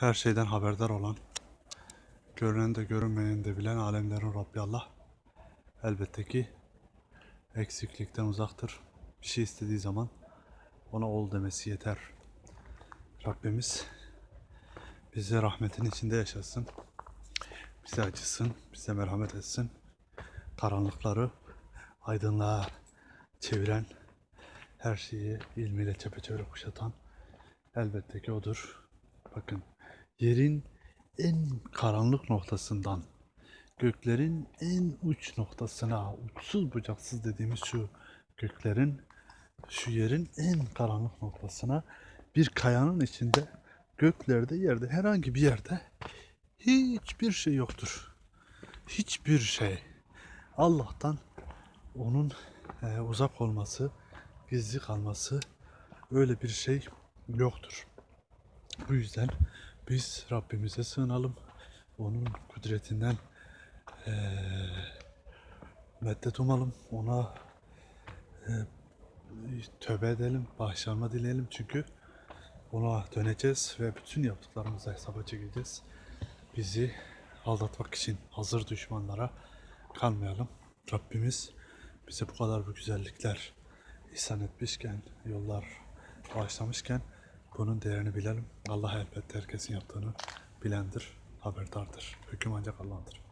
her şeyden haberdar olan, görünen de görünmeyeni de bilen alemlerin Rabbi Allah elbette ki eksiklikten uzaktır. Bir şey istediği zaman ona ol demesi yeter. Rabbimiz bizi rahmetin içinde yaşasın. Bize acısın, bize merhamet etsin. Karanlıkları aydınlığa çeviren, her şeyi ilmiyle çepeçevre kuşatan elbette ki odur. Bakın yerin en karanlık noktasından göklerin en uç noktasına uçsuz bucaksız dediğimiz şu göklerin şu yerin en karanlık noktasına bir kayanın içinde göklerde yerde herhangi bir yerde hiçbir şey yoktur. Hiçbir şey. Allah'tan onun e, uzak olması, gizli kalması öyle bir şey yoktur. Bu yüzden biz Rabbimize sığınalım. Onun kudretinden eee medet umalım. Ona eee, tövbe edelim, bağışlanma dileyelim. Çünkü ona döneceğiz ve bütün yaptıklarımıza hesaba çekeceğiz. Bizi aldatmak için hazır düşmanlara kalmayalım. Rabbimiz bize bu kadar bu güzellikler ihsan etmişken, yollar bağışlamışken bunun değerini bilelim. Allah elbette herkesin yaptığını bilendir, haberdardır. Hüküm ancak Allah'ındır.